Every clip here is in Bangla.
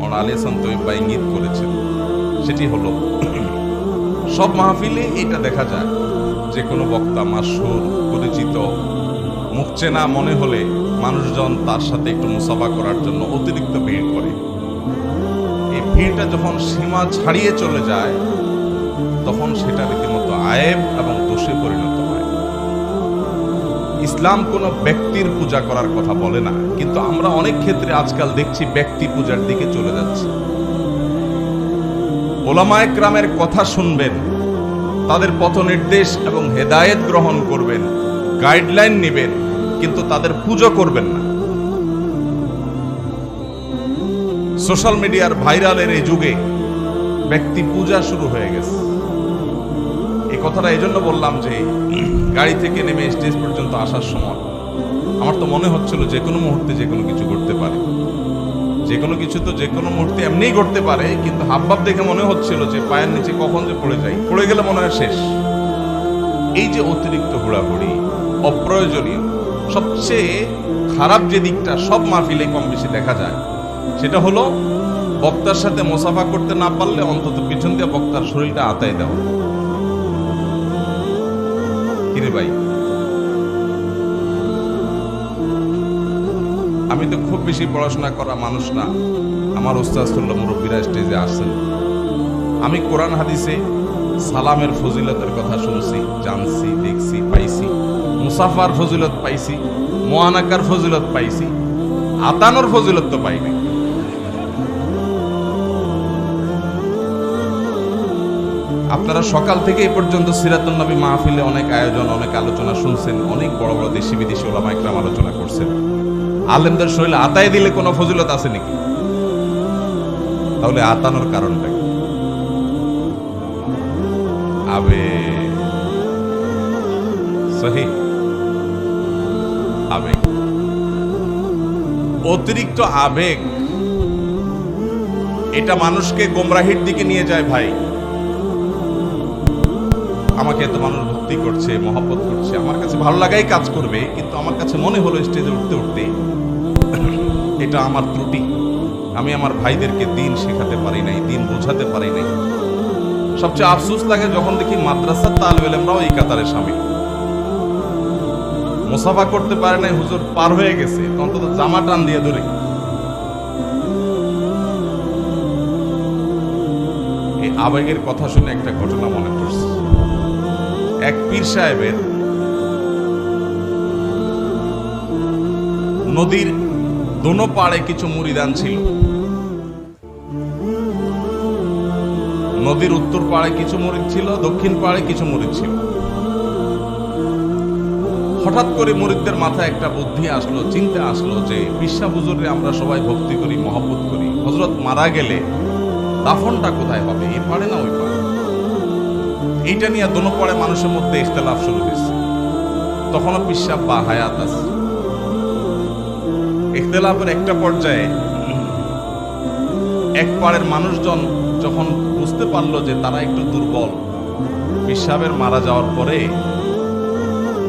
ওনার আলিয়াসান তৈবা ইঙ্গিত করেছেন। সেটি হলো, সব মাহফিলে এটা দেখা যায় যে কোনো বক্তা মাসুর, পরিচিত, মুখ চেনা মনে হলে মানুষজন তার সাথে একটু মুসাফা করার জন্য অতিরিক্ত ভিড় করে। এই ভিড়টা যখন সীমা ছাড়িয়ে চলে যায়, তখন সেটা রীতিমতো আয়েব এবং দোষে পরিণত। ইসলাম কোনো ব্যক্তির পূজা করার কথা বলে না। কিন্তু আমরা অনেক ক্ষেত্রে আজকাল দেখছি ব্যক্তি পূজার দিকে চলে যাচ্ছে। ওলামায় গ্রামের কথা শুনবেন, তাদের পথ নির্দেশ এবং হেদায়েত গ্রহণ করবেন, গাইডলাইন নেবেন, কিন্তু তাদের পুজো করবেন না। সোশ্যাল মিডিয়ার ভাইরালের এই যুগে ব্যক্তি পূজা শুরু হয়ে গেছে। এই কথাটা এই জন্য বললাম যে গাড়ি থেকে নেমে স্টেজ পর্যন্ত আসার সময় আমার তো মনে হচ্ছিল যে কোনো মুহূর্তে যে কোনো কিছু ঘটতে পারে। যে কোনো কিছু তো যে কোনো মুহূর্তে এমনিই ঘটতে পারে, কিন্তু হাবভাব দেখে মনে হচ্ছিল যে পায়ের নিচে কখন যে পড়ে যাই। পড়ে গেলে মনে হয় শেষ। এই যে অতিরিক্ত ঘোরাঘুরি, অপ্রয়োজনীয়, সবচেয়ে খারাপ যে দিকটা সব মাহফিলে কম বেশি দেখা যায়, সেটা হলো বক্তার সাথে মোসাফা করতে না পারলে অন্তত পিছন দিয়ে বক্তার শরীরটা আতায় দেওয়া। কিরে ভাই? আমি তো খুব বেশি পড়াশোনা করা মানুষ না। আমার ওস্তাদুল্লাহ মুরব্বীরা স্টেজে আসছেন। আমি কোরআন হাদিসে সালামের ফজিলতের কথা শুনছি, জানছি, দেখছি, পাইছি। মুসাফার ফজিলত পাইছি মোয়ানাকার ফজিলত পাইছি। আতানোর ফজিলত তো পাইনি আপনারা সকাল থেকে এই পর্যন্ত সিরাতুল নবী মাহফিলে অনেক আয়োজন, অনেক আলোচনা শুনছেন, অনেক বড় বড় দেশি বিদেশি ওলামা একরাম আলোচনা করছেন। আলেমদের শরীরে আতায় দিলে কোনো ফজিলত আছে নাকি? তাহলে আতানোর কারণটা আবে, সহি? আবেগ? অতিরিক্ত আবেগ, এটা মানুষকে গোমরাহির দিকে নিয়ে যায় ভাই। আমাকে এত মানুষ ভক্তি করছে, মহব্বত করছে, আমার কাছে ভালো লাগাই কাজ করবে, কিন্তু আমার কাছে মনে হলো স্টেজে উঠতে উঠতে এটা আমার ত্রুটি। আমি আমার ভাইদেরকে দিন শেখাতে পারি নাই, দিন বোঝাতে পারি নাই। সবচেয়ে আফসোস লাগে যখন দেখি মাদ্রাসার তালবেলেমরাও এই কাতারে সামিল। মুসাফা করতে পারে নাই, হুজুর পার হয়ে গেছে, অন্তত জামা টান দিয়ে ধরে। এই আবেগের কথা শুনে একটা ঘটনা মনে পড়ছে। এক পীর সাহেবের নদীর দোনো পাড়ে কিছু মুড়িদান ছিল। নদীর উত্তর পাড়ে কিছু মরিদ ছিল, দক্ষিণ পাড়ে কিছু মরিদ ছিল। হঠাৎ করে মরিদদের মাথায় একটা বুদ্ধি আসলো, চিন্তা আসলো যে বিশ্বা বুজুরে আমরা সবাই ভক্তি করি, মহব্বত করি। হজরত মারা গেলে দাফনটা কোথায় হবে? এই পাড়ে না ওই পাড়ে? এইটা নিয়ে দোনো পাড়ে মানুষের মধ্যে ইখতলাফ শুরু হয়েছে। তখনও পিসাব বা হায়াত আছে। ইখতলাফের একটা পর্যায়ে এক পাড়ের মানুষজন যখন বুঝতে পারল যে তারা একটু দুর্বল, পিসাবের মারা যাওয়ার পরে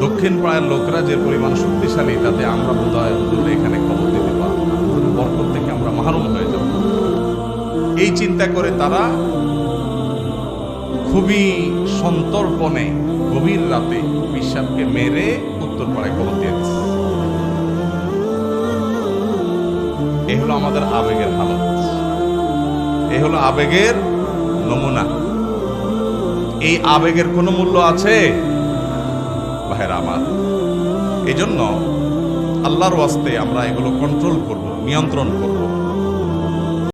দক্ষিণ পাড়ের লোকরা যে পরিমাণ শক্তিশালী, তাতে আমরা বোধ হয় এখানে খবর দিতে পারব না। বরকত থেকে আমরা মাহরুম হয়ে যাব। এই চিন্তা করে তারা খুবই সন্তর্পণে, গভীর রাতে পিসাবকে মেরে উত্তর পাড়ায় খবর দিয়ে দিচ্ছে। এ হলো আমাদের আবেগের হালত। এ হলো আবেগের নমুনা। এই আবেগের কোনো মূল্য আছে? ভাইরা আমার। এই জন্য আল্লাহর ওয়াস্তে আমরা এগুলো কন্ট্রোল করব, নিয়ন্ত্রণ করব।